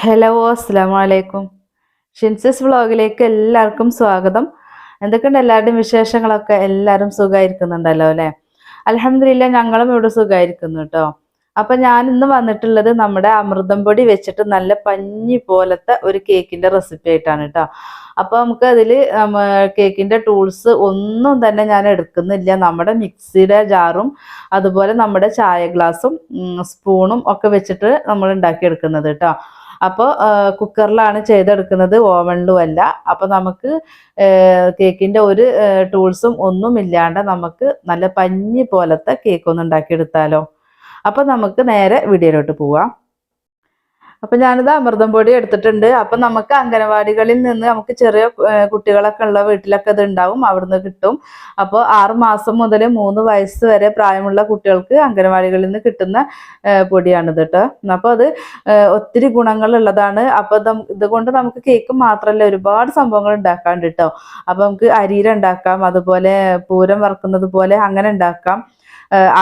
Hello അസ്സാം വലൈക്കും ഷിൻസിസ് വ്ളോഗിലേക്ക് എല്ലാവർക്കും സ്വാഗതം. എന്തൊക്കെയുണ്ട് എല്ലാവരുടെയും വിശേഷങ്ങളൊക്കെ? എല്ലാവരും സുഖമായിരിക്കുന്നുണ്ടല്ലോ അല്ലേ? അലഹമില്ല ഞങ്ങളും ഇവിടെ സുഖമായിരിക്കുന്നു കേട്ടോ അപ്പൊ ഞാൻ ഇന്ന് വന്നിട്ടുള്ളത് നമ്മുടെ അമൃതം പൊടി വെച്ചിട്ട് നല്ല പഞ്ഞി പോലത്തെ ഒരു കേക്കിന്റെ റെസിപ്പി ആയിട്ടാണ് കേട്ടോ അപ്പൊ നമുക്ക് അതിൽ കേക്കിന്റെ ടൂൾസ് ഒന്നും തന്നെ ഞാൻ എടുക്കുന്നില്ല. നമ്മുടെ മിക്സിയുടെ ജാറും അതുപോലെ നമ്മുടെ ചായ ഗ്ലാസും സ്പൂണും ഒക്കെ വെച്ചിട്ട് നമ്മൾ ഉണ്ടാക്കിയെടുക്കുന്നത് കേട്ടോ അപ്പോൾ കുക്കറിലാണ് ചെയ്തെടുക്കുന്നത്. ഓവണിലും അല്ല അപ്പോൾ നമുക്ക് കേക്കിന്റെ ഒരു ടൂൾസും ഒന്നും ഇല്ലാണ്ട് നമുക്ക് നല്ല പഞ്ഞി പോലത്തെ കേക്ക് ഒന്ന് ഉണ്ടാക്കിയെടുത്താലോ. അപ്പോൾ നമുക്ക് നേരെ വീഡിയോയിലോട്ട് പോവാം. അപ്പൊ ഞാനിത് അമൃതം പൊടി എടുത്തിട്ടുണ്ട്. അപ്പൊ നമുക്ക് അംഗനവാടികളിൽ നിന്ന് നമുക്ക് ചെറിയ കുട്ടികളൊക്കെ ഉള്ള വീട്ടിലൊക്കെ ഇത് ഉണ്ടാവും. അവിടുന്ന് കിട്ടും. അപ്പോൾ ആറ് മാസം മുതൽ മൂന്ന് വയസ്സ് വരെ പ്രായമുള്ള കുട്ടികൾക്ക് അംഗനവാടികളിൽ നിന്ന് കിട്ടുന്ന പൊടിയാണിത് കേട്ടോ അപ്പോൾ അത് ഒത്തിരി ഗുണങ്ങൾ ഉള്ളതാണ്. അപ്പോൾ ഇതുകൊണ്ട് നമുക്ക് കേക്ക് മാത്രമല്ല ഒരുപാട് സംഭവങ്ങൾ ഉണ്ടാക്കാണ്ട് കേട്ടോ അപ്പൊ നമുക്ക് അരിയിലുണ്ടാക്കാം അതുപോലെ പൂരം വറക്കുന്നത് പോലെ അങ്ങനെ ഉണ്ടാക്കാം.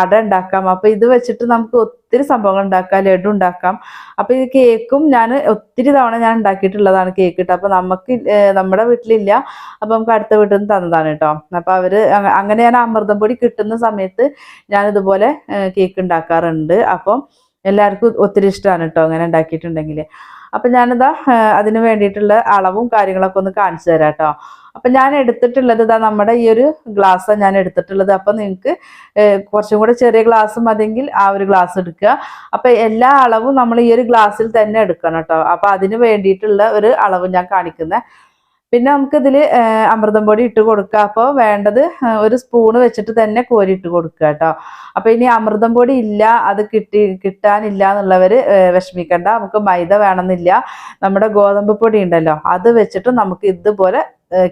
അട ഉണ്ടാക്കാം. അപ്പൊ ഇത് വെച്ചിട്ട് നമുക്ക് ഒത്തിരി സംഭവങ്ങൾ ഉണ്ടാക്കാം ലഡു ഉണ്ടാക്കാം. അപ്പൊ ഈ കേക്കും ഞാൻ ഒത്തിരി തവണ ഞാൻ ഉണ്ടാക്കിയിട്ടുള്ളതാണ് കേക്ക് കേട്ടോ അപ്പൊ നമുക്ക് നമ്മുടെ വീട്ടിലില്ല. അപ്പൊ നമുക്ക് അടുത്ത വീട്ടിൽ നിന്ന് തന്നതാണ് കേട്ടോ അപ്പൊ അവർ അങ്ങനെ ഞാൻ അമൃതം പൊടി കിട്ടുന്ന സമയത്ത് ഞാൻ ഇതുപോലെ കേക്ക് ഉണ്ടാക്കാറുണ്ട്. അപ്പം എല്ലാവർക്കും ഒത്തിരി ഇഷ്ടമാണ് കേട്ടോ അങ്ങനെ ഉണ്ടാക്കിയിട്ടുണ്ടെങ്കിൽ അപ്പം ഞാനിതാ അതിന് വേണ്ടിയിട്ടുള്ള അളവും കാര്യങ്ങളൊക്കെ ഒന്ന് കാണിച്ചു തരാം കേട്ടോ അപ്പം ഞാൻ എടുത്തിട്ടുള്ളത് ഇതാ നമ്മുടെ ഈ ഒരു ഗ്ലാസ്സാണ് ഞാൻ എടുത്തിട്ടുള്ളത്. അപ്പം നിങ്ങൾക്ക് കുറച്ചും കൂടെ ചെറിയ ഗ്ലാസ് മതിയെങ്കിൽ ആ ഒരു ഗ്ലാസ് എടുക്കുക. അപ്പം എല്ലാ അളവും നമ്മൾ ഈ ഒരു ഗ്ലാസ്സിൽ തന്നെ എടുക്കണം കേട്ടോ. അപ്പം അതിന് വേണ്ടിയിട്ടുള്ള ഒരു അളവ് ഞാൻ കാണിക്കുന്നത് പിന്നെ നമുക്ക് ഇതിൽ അമൃതം പൊടി ഇട്ട് കൊടുക്കുക. അപ്പോൾ വേണ്ടത് ഒരു സ്പൂണ് വെച്ചിട്ട് തന്നെ കോരി ഇട്ട് കൊടുക്കുക കേട്ടോ. അപ്പോൾ ഇനി അമൃതം പൊടി ഇല്ല അത് കിട്ടി കിട്ടാനില്ല എന്നുള്ളവർ വിഷമിക്കണ്ട. നമുക്ക് മൈദ വേണമെന്നില്ല. നമ്മുടെ ഗോതമ്പ് പൊടി ഉണ്ടല്ലോ അത് വെച്ചിട്ട് നമുക്ക് ഇതുപോലെ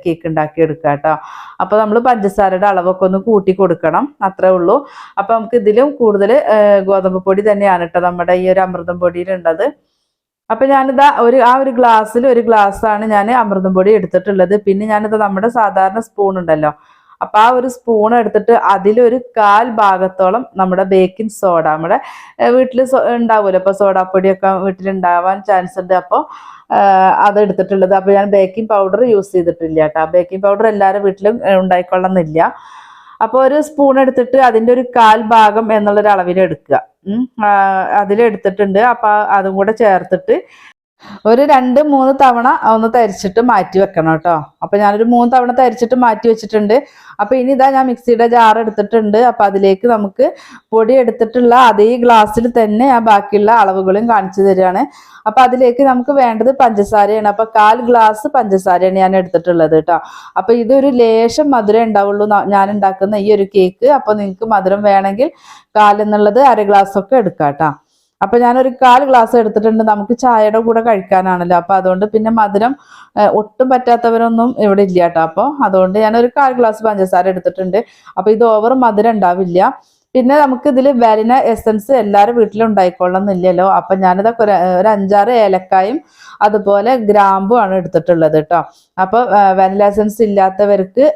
കേക്ക് ഉണ്ടാക്കി എടുക്കുക കേട്ടോ. അപ്പോൾ നമ്മൾ പഞ്ചസാരയുടെ അളവൊക്കെ ഒന്ന് കൂട്ടി കൊടുക്കണം. അത്രേ ഉള്ളൂ. അപ്പോൾ നമുക്ക് ഇതിലും കൂടുതൽ ഗോതമ്പ് പൊടി തന്നെയാണ് കേട്ടോ നമ്മുടെ ഈ ഒരു അമൃതം പൊടിയിലുണ്ടത് അപ്പൊ ഞാനിതാ ഒരു ആ ഒരു ഗ്ലാസ്സിൽ ഒരു ഗ്ലാസ്സാണ് ഞാൻ അമൃതം പൊടി എടുത്തിട്ടുള്ളത്. പിന്നെ ഞാനിത് നമ്മുടെ സാധാരണ സ്പൂൺ ഉണ്ടല്ലോ. അപ്പൊ ആ ഒരു സ്പൂൺ എടുത്തിട്ട് അതിലൊരു കാൽ ഭാഗത്തോളം നമ്മുടെ ബേക്കിംഗ് സോഡ നമ്മുടെ വീട്ടിൽ ഉണ്ടാവുമല്ലോ. അപ്പൊ സോഡാപ്പൊടിയൊക്കെ വീട്ടിൽ ഉണ്ടാവാൻ ചാൻസ് ഉണ്ട്. അപ്പോൾ അത് എടുത്തിട്ടുള്ളത് അപ്പൊ ഞാൻ ബേക്കിംഗ് പൗഡർ യൂസ് ചെയ്തിട്ടില്ല കേട്ടോ. ബേക്കിംഗ് പൗഡർ എല്ലാവരും വീട്ടിലും ഉണ്ടായിക്കൊള്ളുന്നില്ല അപ്പോൾ ഒരു സ്പൂൺ എടുത്തിട്ട് അതിന്റെ ഒരു കാൽ ഭാഗം എന്നുള്ളൊരു അളവിൽ എടുക്കുക അതിലെടുത്തിട്ടുണ്ട് അപ്പോൾ അതും കൂടെ ചേർത്തിട്ട് ഒരു രണ്ട് മൂന്ന് തവണ ഒന്ന് തരിച്ചിട്ട് മാറ്റി വെക്കണം കേട്ടോ. അപ്പൊ ഞാനൊരു മൂന്ന് തവണ തരിച്ചിട്ട് മാറ്റി വെച്ചിട്ടുണ്ട്. അപ്പൊ ഇനി ഇതാ ഞാൻ മിക്സിയുടെ ജാർ എടുത്തിട്ടുണ്ട്. അപ്പൊ അതിലേക്ക് നമുക്ക് പൊടി എടുത്തിട്ടുള്ള അതേ ഗ്ലാസ്സിൽ തന്നെ ആ ബാക്കിയുള്ള അളവുകളും കാണിച്ചു തരികയാണ്. അപ്പൊ അതിലേക്ക് നമുക്ക് വേണ്ടത് പഞ്ചസാരയാണ്. അപ്പൊ കാൽ ഗ്ലാസ് പഞ്ചസാരയാണ് ഞാൻ എടുത്തിട്ടുള്ളത് കേട്ടോ. അപ്പൊ ഇതൊരു ലേശം മധുരം ഉണ്ടാവുള്ളൂ. ഞാൻ ഉണ്ടാക്കുന്ന ഈ ഒരു കേക്ക്. അപ്പൊ നിങ്ങൾക്ക് മധുരം വേണമെങ്കിൽ കാലെന്നുള്ളത് അര ഗ്ലാസ് ഒക്കെ എടുക്കാം കേട്ടോ. അപ്പൊ ഞാനൊരു കാൽ ഗ്ലാസ് എടുത്തിട്ടുണ്ട്. നമുക്ക് ചായയുടെ കൂടെ കഴിക്കാനാണല്ലോ. അപ്പൊ അതുകൊണ്ട് പിന്നെ മധുരം ഒട്ടും പറ്റാത്തവരൊന്നും ഇവിടെ ഇല്ല കേട്ടോ. അപ്പോൾ അതുകൊണ്ട് ഞാനൊരു കാൽ ഗ്ലാസ് പഞ്ചസാര എടുത്തിട്ടുണ്ട്. അപ്പൊ ഇത് ഓവർ മധുരം ഉണ്ടാവില്ല. പിന്നെ നമുക്ക് ഇതിൽ വാനില എസൻസ് എല്ലാവരും വീട്ടിലും ഉണ്ടായിക്കൊള്ളുന്നില്ലല്ലോ അപ്പൊ ഞാനിതൊക്കെ ഒരു ഒരു അഞ്ചാറ് ഏലക്കായും അതുപോലെ ഗ്രാമ്പും ആണ് എടുത്തിട്ടുള്ളത് കേട്ടോ. അപ്പൊ വാനില എസൻസ് ഇല്ലാത്തവർക്ക്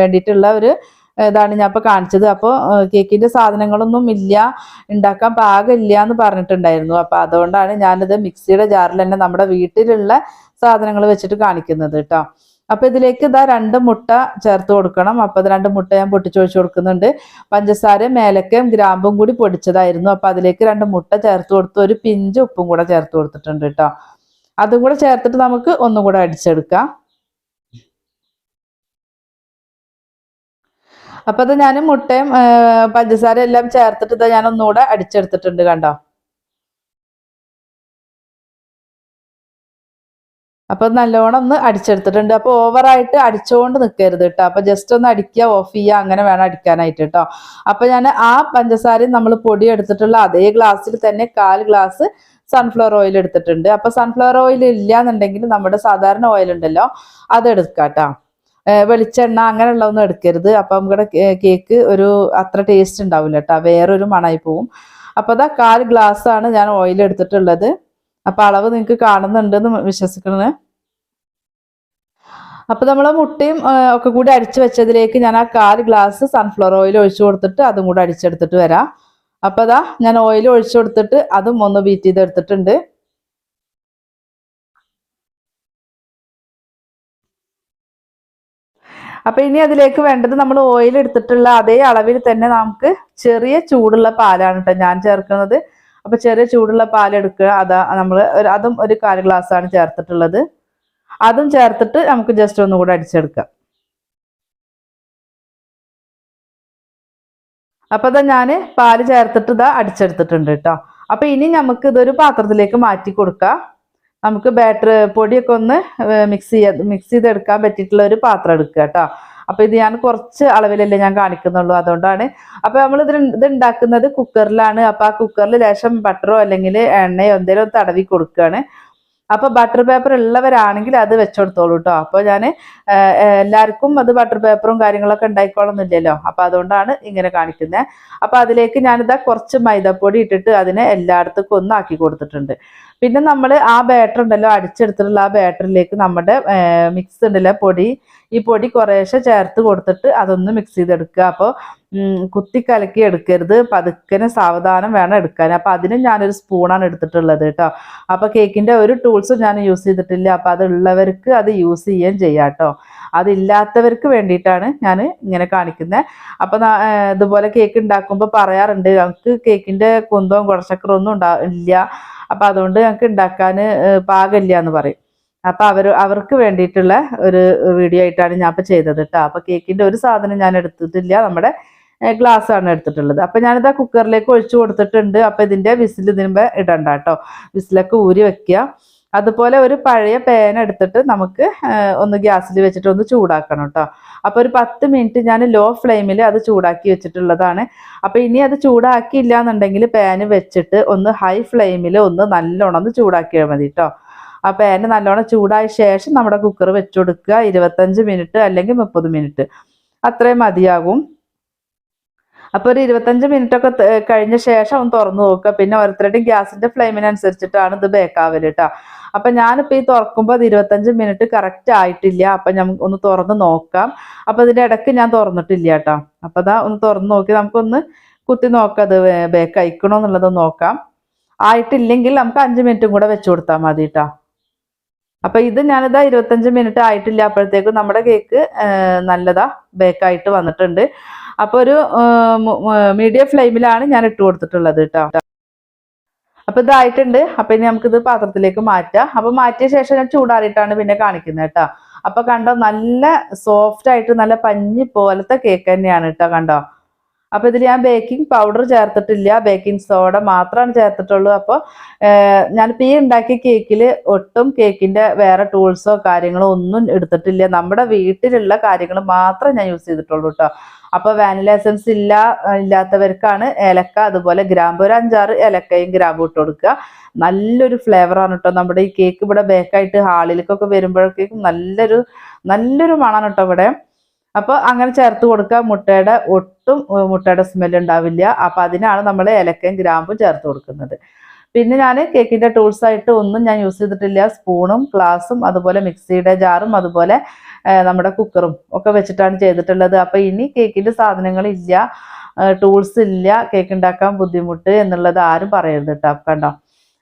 വേണ്ടിയിട്ടുള്ള ഒരു ഇതാണ് ഞാൻ ഇപ്പോൾ കാണിച്ചത്. അപ്പോൾ കേക്കിന്റെ സാധനങ്ങളൊന്നും ഇല്ല ഉണ്ടാക്കാൻ പാകമില്ല എന്ന് പറഞ്ഞിട്ടുണ്ടായിരുന്നു. അപ്പോൾ അതുകൊണ്ടാണ് ഞാനിത് മിക്സിയുടെ ജാറിൽ തന്നെ നമ്മുടെ വീട്ടിലുള്ള സാധനങ്ങൾ വെച്ചിട്ട് കാണിക്കുന്നത് കേട്ടോ. അപ്പൊ ഇതിലേക്ക് ഇതാ രണ്ട് മുട്ട ചേർത്ത് കൊടുക്കണം. അപ്പൊ അത് രണ്ട് മുട്ട ഞാൻ പൊട്ടിച്ചൊഴിച്ചു കൊടുക്കുന്നുണ്ട്. പഞ്ചസാര മേലക്കയും ഗ്രാമ്പും കൂടി പൊടിച്ചതായിരുന്നു. അപ്പൊ അതിലേക്ക് രണ്ട് മുട്ട ചേർത്ത് കൊടുത്ത് ഒരു പിഞ്ച് ഉപ്പും കൂടെ ചേർത്ത് കൊടുത്തിട്ടുണ്ട് കേട്ടോ. അതും കൂടെ ചേർത്തിട്ട് നമുക്ക് ഒന്നും കൂടെ അടിച്ചെടുക്കാം. അപ്പൊ അത് ഞാൻ മുട്ടയും പഞ്ചസാര എല്ലാം ചേർത്തിട്ട് ഞാൻ ഒന്നുകൂടെ അടിച്ചെടുത്തിട്ടുണ്ട് കണ്ടോ? അപ്പൊ നല്ലോണം ഒന്ന് അടിച്ചെടുത്തിട്ടുണ്ട്. അപ്പൊ ഓവറായിട്ട് അടിച്ചുകൊണ്ട് നിൽക്കരുത് കേട്ടോ. അപ്പൊ ജസ്റ്റ് ഒന്ന് അടിക്കുക ഓഫ് ചെയ്യുക അങ്ങനെ വേണം അടിക്കാനായിട്ട് കേട്ടോ. അപ്പൊ ഞാൻ ആ പഞ്ചസാരയും നമ്മൾ പൊടി എടുത്തിട്ടുള്ള അതേ ഗ്ലാസ്സിൽ തന്നെ കാൽ ഗ്ലാസ് സൺഫ്ലവർ ഓയിൽ എടുത്തിട്ടുണ്ട്. അപ്പൊ സൺഫ്ലവർ ഓയിൽ ഇല്ല എന്നുണ്ടെങ്കിൽ നമ്മുടെ സാധാരണ ഓയിൽ ഉണ്ടല്ലോ അത് എടുക്കാം വെളിച്ചെണ്ണ അങ്ങനെയുള്ളതൊന്നും എടുക്കരുത്. അപ്പം നമ്മുടെ കേക്ക് ഒരു അത്ര ടേസ്റ്റ് ഉണ്ടാവില്ല കേട്ടോ വേറൊരു മണമായി പോവും. അപ്പോൾ അതാ കാൽ ഗ്ലാസ് ആണ് ഞാൻ ഓയിൽ എടുത്തിട്ടുള്ളത്. അപ്പോൾ അളവ് നിങ്ങൾക്ക് കാണുന്നുണ്ടെന്ന് വിശ്വസിക്കുന്നത് അപ്പോൾ നമ്മൾ മുട്ടയും ഒക്കെ കൂടി അടിച്ചു വെച്ചതിലേക്ക് ഞാൻ ആ കാൽ ഗ്ലാസ് സൺഫ്ലവർ ഓയിൽ ഒഴിച്ചു കൊടുത്തിട്ട് അതും കൂടി അടിച്ചെടുത്തിട്ട് വരാം. അപ്പോൾ അതാ ഞാൻ ഓയിൽ ഒഴിച്ചു കൊടുത്തിട്ട് അതും ഒന്ന് ബീറ്റ് ചെയ്തെടുത്തിട്ടുണ്ട്. അപ്പൊ ഇനി അതിലേക്ക് വേണ്ടത് നമ്മൾ ഓയിൽ എടുത്തിട്ടുള്ള അതേ അളവിൽ തന്നെ നമുക്ക് ചെറിയ ചൂടുള്ള പാലാണ് കേട്ടോ ഞാൻ ചേർക്കുന്നത്. അപ്പൊ ചെറിയ ചൂടുള്ള പാൽ എടുക്കുക. അതാ നമ്മൾ അതും ഒരു കാൽ ഗ്ലാസ് ആണ് ചേർത്തിട്ടുള്ളത്. അതും ചേർത്തിട്ട് നമുക്ക് ജസ്റ്റ് ഒന്നുകൂടെ അടിച്ചെടുക്കാം. അപ്പൊ ഇതാ ഞാൻ പാൽ ചേർത്തിട്ട് ഇതാ അടിച്ചെടുത്തിട്ടുണ്ട് കേട്ടോ അപ്പൊ ഇനി നമുക്ക് ഇതൊരു പാത്രത്തിലേക്ക് മാറ്റി കൊടുക്കാം. നമുക്ക് ബാറ്റർ പൊടിയൊക്കെ ഒന്ന് മിക്സ് ചെയ്ത് മിക്സ് ചെയ്തെടുക്കാൻ പറ്റിയിട്ടുള്ള ഒരു പാത്രം എടുക്കുക കേട്ടോ. അപ്പൊ ഇത് ഞാൻ കുറച്ച് അളവിലല്ലേ ഞാൻ കാണിക്കുന്നുള്ളൂ അതുകൊണ്ടാണ്. അപ്പൊ നമ്മൾ ഇത് ഇത് ഉണ്ടാക്കുന്നത് കുക്കറിലാണ് അപ്പൊ ആ കുക്കറിൽ ലേശം ബട്ടറോ അല്ലെങ്കിൽ എണ്ണയോ എന്തെങ്കിലും തടവി കൊടുക്കുകയാണ്. അപ്പൊ ബട്ടർ പേപ്പർ ഉള്ളവരാണെങ്കിൽ അത് വെച്ചെടുത്തോളൂ കേട്ടോ. അപ്പോൾ ഞാൻ എല്ലാവർക്കും അത് ബട്ടർ പേപ്പറും കാര്യങ്ങളൊക്കെ ഉണ്ടായിക്കോളന്നില്ലല്ലോ അപ്പൊ അതുകൊണ്ടാണ് ഇങ്ങനെ കാണിക്കുന്നത് അപ്പൊ അതിലേക്ക് ഞാനിതാ കുറച്ച് മൈദപ്പൊടി ഇട്ടിട്ട് അതിനെ എല്ലായിടത്തേക്കും ഒന്ന് ആക്കി കൊടുത്തിട്ടുണ്ട്. പിന്നെ നമ്മൾ ആ ബാറ്റർ ഉണ്ടല്ലോ അടിച്ചെടുത്തിട്ടുള്ള ആ ബാറ്ററിലേക്ക് നമ്മുടെ മിക്സ് ഉണ്ടല്ലോ പൊടി. ഈ പൊടി കുറേശ്ശെ ചേർത്ത് കൊടുത്തിട്ട് അതൊന്ന് മിക്സ് ചെയ്തെടുക്കുക അപ്പോൾ കുത്തി കലക്കി എടുക്കരുത്. പതുക്കനെ സാവധാനം വേണം എടുക്കാൻ. അപ്പോൾ അതിന് ഞാനൊരു സ്പൂണാണ് എടുത്തിട്ടുള്ളത് കേട്ടോ അപ്പോൾ കേക്കിന്റെ ഒരു ടൂൾസും ഞാൻ യൂസ് ചെയ്തിട്ടില്ല. അപ്പോൾ അതുള്ളവർക്ക് അത് യൂസ് ചെയ്യുകയും ചെയ്യാം കേട്ടോ അതില്ലാത്തവർക്ക് വേണ്ടിയിട്ടാണ് ഞാൻ ഇങ്ങനെ കാണിക്കുന്നത് അപ്പം ഇതുപോലെ കേക്ക് ഉണ്ടാക്കുമ്പോൾ പറയാറുണ്ട്. നമുക്ക് കേക്കിന്റെ കുന്തവും കുടച്ചക്കറും ഒന്നും ഉണ്ടാ ഇല്ല. അപ്പം അതുകൊണ്ട് ഞങ്ങൾക്ക് ഉണ്ടാക്കാൻ പാകമില്ല എന്ന് പറയും. അപ്പം അവർ അവർക്ക് വേണ്ടിയിട്ടുള്ള ഒരു വീഡിയോ ആയിട്ടാണ് ഞാൻ ഇപ്പം ചെയ്തത് കേട്ടോ. അപ്പം കേക്കിന്റെ ഒരു സാധനം ഞാൻ എടുത്തിട്ടില്ല. നമ്മുടെ ഗ്ലാസ് ആണ് എടുത്തിട്ടുള്ളത്. അപ്പം ആ കുക്കറിലേക്ക് ഒഴിച്ചു കൊടുത്തിട്ടുണ്ട്. അപ്പം ഇതിന്റെ വിസിൽ ഇതിനുമ്പോൾ ഇടണ്ട കേട്ടോ. വിസിലൊക്കെ ഊരി വെക്കുക അതുപോലെ ഒരു പഴയ പാൻ എടുത്തിട്ട് നമുക്ക് ഒന്ന് ഗ്യാസിൽ വെച്ചിട്ട് ഒന്ന് ചൂടാക്കണം കേട്ടോ അപ്പോൾ ഒരു പത്ത് മിനിറ്റ് ഞാൻ ലോ ഫ്ലെയിമിൽ അത് ചൂടാക്കി വെച്ചിട്ടുള്ളതാണ്. അപ്പോൾ ഇനി അത് ചൂടാക്കിയില്ല എന്നുണ്ടെങ്കിൽ പാന് വെച്ചിട്ട് ഒന്ന് ഹൈ ഫ്ലെയിമിൽ ഒന്ന് നല്ലോണം ഒന്ന് ചൂടാക്കിയാൽ മതി കേട്ടോ ആ പാന് നല്ലോണം ചൂടായ ശേഷം നമ്മുടെ കുക്കർ വെച്ചു കൊടുക്കുക. ഇരുപത്തഞ്ച് മിനിറ്റ് അല്ലെങ്കിൽ മുപ്പത് മിനിറ്റ്. അത്രയും മതിയാകും. അപ്പോൾ ഒരു ഇരുപത്തഞ്ച് മിനിറ്റ് ഒക്കെ കഴിഞ്ഞ ശേഷം ഒന്ന് തുറന്നു നോക്കുക. പിന്നെ ഓരോരുത്തരുടെയും ഗ്യാസിന്റെ ഫ്ലെയിമിനനുസരിച്ചിട്ടാണ് ഇത് ബേക്കാവൽ കേട്ടോ അപ്പൊ ഞാനിപ്പോ ഈ തുറക്കുമ്പോൾ അത് ഇരുപത്തഞ്ച് മിനിറ്റ് കറക്റ്റ് ആയിട്ടില്ല. അപ്പൊ ഞാൻ ഒന്ന് തുറന്ന് നോക്കാം. അപ്പൊ ഇതിന്റെ ഇടയ്ക്ക് ഞാൻ തുറന്നിട്ടില്ല കേട്ടോ അപ്പൊ അതാ ഒന്ന് തുറന്ന് നോക്കി. നമുക്കൊന്ന് കുത്തി നോക്കാം അത് ബേക്ക് അയക്കണോ എന്നുള്ളത് നോക്കാം. ആയിട്ടില്ലെങ്കിൽ നമുക്ക് അഞ്ച് മിനിറ്റും കൂടെ വെച്ചു കൊടുത്താൽ മതി കേട്ടോ അപ്പൊ ഇത് ഞാനിതാ ഇരുപത്തഞ്ച് മിനിറ്റ് ആയിട്ടില്ല. അപ്പോഴത്തേക്കും നമ്മുടെ കേക്ക് നല്ലതാ ബേക്കായിട്ട് വന്നിട്ടുണ്ട്. അപ്പൊ ഒരു മീഡിയം ഫ്ലെയിമിലാണ് ഞാൻ ഇട്ട് കൊടുത്തിട്ടുള്ളത് കേട്ടോ. അപ്പൊ ഇതായിട്ടുണ്ട് അപ്പൊ ഇനി നമുക്കിത് പാത്രത്തിലേക്ക് മാറ്റാം. അപ്പൊ മാറ്റിയ ശേഷം ഞാൻ ചൂടാറിയിട്ടാണ് പിന്നെ കാണിക്കുന്നത് കേട്ടോ. അപ്പൊ കണ്ടോ നല്ല സോഫ്റ്റ് ആയിട്ട് നല്ല പഞ്ഞി പോലത്തെ കേക്ക് തന്നെയാണ് കേട്ടോ കണ്ടോ. അപ്പൊ ഇതിൽ ഞാൻ ബേക്കിംഗ് പൗഡർ ചേർത്തിട്ടില്ല. ബേക്കിംഗ് സോഡ മാത്രമാണ് ചേർത്തിട്ടുള്ളൂ. അപ്പോൾ ഞാനിപ്പോൾ ഈ ഉണ്ടാക്കിയ കേക്കിൽ ഒട്ടും കേക്കിന്റെ വേറെ ടൂൾസോ കാര്യങ്ങളോ ഒന്നും എടുത്തിട്ടില്ല. നമ്മുടെ വീട്ടിലുള്ള കാര്യങ്ങൾ മാത്രം ഞാൻ യൂസ് ചെയ്തിട്ടുള്ളൂ കേട്ടോ അപ്പോൾ വാനില എസൻസ് ഇല്ല ഇല്ലാത്തവർക്കാണ് ഏലക്ക അതുപോലെ ഗ്രാമ്പ് ഒരു അഞ്ചാറ് ഏലക്കയും ഗ്രാമ്പും ഇട്ട് കൊടുക്കുക. നല്ലൊരു ഫ്ലേവറാണ് കേട്ടോ നമ്മുടെ ഈ കേക്ക് ഇവിടെ ബേക്കായിട്ട് ഹാളിലേക്കൊക്കെ വരുമ്പോഴേക്കും നല്ലൊരു നല്ലൊരു മണാണ് കേട്ടോ ഇവിടെ. അപ്പോൾ അങ്ങനെ ചേർത്ത് കൊടുക്കുക. മുട്ടയുടെ ഒട്ടും മുട്ടയുടെ സ്മെൽ ഉണ്ടാവില്ല. അപ്പൊ അതിനാണ് നമ്മൾ ഏലക്കയും ഗ്രാമ്പും ചേർത്ത് കൊടുക്കുന്നത്. പിന്നെ ഞാൻ കേക്കിന്റെ ടൂൾസ് ആയിട്ട് ഒന്നും ഞാൻ യൂസ് ചെയ്തിട്ടില്ല. സ്പൂണും ഗ്ലാസും അതുപോലെ മിക്സിയുടെ ജാറും അതുപോലെ നമ്മുടെ കുക്കറും ഒക്കെ വെച്ചിട്ടാണ് ചെയ്തിട്ടുള്ളത്. അപ്പൊ ഇനി കേക്കിന്റെ സാധനങ്ങൾ ഇല്ല ടൂൾസ് ഇല്ല. കേക്ക് ഉണ്ടാക്കാൻ ബുദ്ധിമുട്ട് എന്നുള്ളത് ആരും പറയരുത് കേട്ടോ. കണ്ടോ?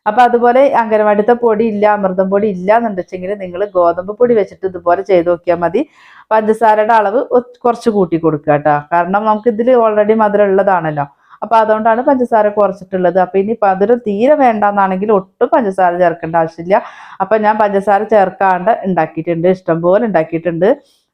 അപ്പൊ അതുപോലെ അംഗനവാടിത്തെ പൊടി ഇല്ല അമൃതം പൊടി ഇല്ല എന്നുണ്ടെച്ചെങ്കിൽ നിങ്ങൾ ഗോതമ്പ് പൊടി വെച്ചിട്ട് ഇതുപോലെ ചെയ്ത് നോക്കിയാൽ മതി. പഞ്ചസാരയുടെ അളവ് കുറച്ച് കൂട്ടി കൊടുക്കുക കേട്ടോ. കാരണം നമുക്ക് ഇതിൽ ഓൾറെഡി മധുരം ഉള്ളതാണല്ലോ. അപ്പൊ അതുകൊണ്ടാണ് പഞ്ചസാര കുറച്ചിട്ടുള്ളത്. അപ്പൊ ഇനി മധുരം തീരെ വേണ്ടെന്നാണെങ്കിൽ ഒട്ടും പഞ്ചസാര ചേർക്കേണ്ട ആവശ്യമില്ല. അപ്പൊ ഞാൻ പഞ്ചസാര ചേർക്കാണ്ട് ഉണ്ടാക്കിയിട്ടുണ്ട്. ഇഷ്ടംപോലെ ഉണ്ടാക്കിയിട്ടുണ്ട്.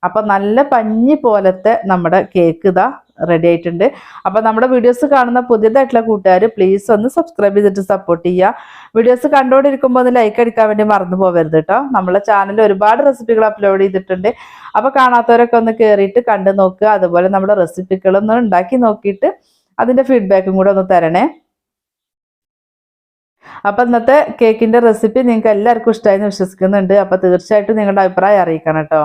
അപ്പൊ നല്ല പഞ്ഞി പോലത്തെ നമ്മുടെ കേക്ക് ഇതാ റെഡി ആയിട്ടുണ്ട്. അപ്പൊ നമ്മുടെ വീഡിയോസ് കാണുന്ന പുതിയതായിട്ടുള്ള കൂട്ടുകാർ പ്ലീസ് ഒന്ന് സബ്സ്ക്രൈബ് ചെയ്തിട്ട് സപ്പോർട്ട് ചെയ്യുക. വീഡിയോസ് കണ്ടുകൊണ്ടിരിക്കുമ്പോൾ ഒന്ന് ലൈക്ക് അടിക്കാൻ വേണ്ടി മറന്നു പോകരുത് കേട്ടോ നമ്മുടെ ചാനലിൽ ഒരുപാട് റെസിപ്പികൾ അപ്ലോഡ് ചെയ്തിട്ടുണ്ട്. അപ്പൊ കാണാത്തവരൊക്കെ ഒന്ന് കയറിയിട്ട് കണ്ടു നോക്കുക അതുപോലെ നമ്മുടെ റെസിപ്പികളൊന്ന് ഉണ്ടാക്കി നോക്കിയിട്ട് അതിന്റെ ഫീഡ്ബാക്കും കൂടെ ഒന്ന് തരണേ. അപ്പൊ ഇന്നത്തെ കേക്കിന്റെ റെസിപ്പി നിങ്ങൾക്ക് എല്ലാവർക്കും ഇഷ്ടമായി എന്ന് വിശ്വസിക്കുന്നുണ്ട്. അപ്പൊ തീർച്ചയായിട്ടും നിങ്ങളുടെ അഭിപ്രായം അറിയിക്കണം കേട്ടോ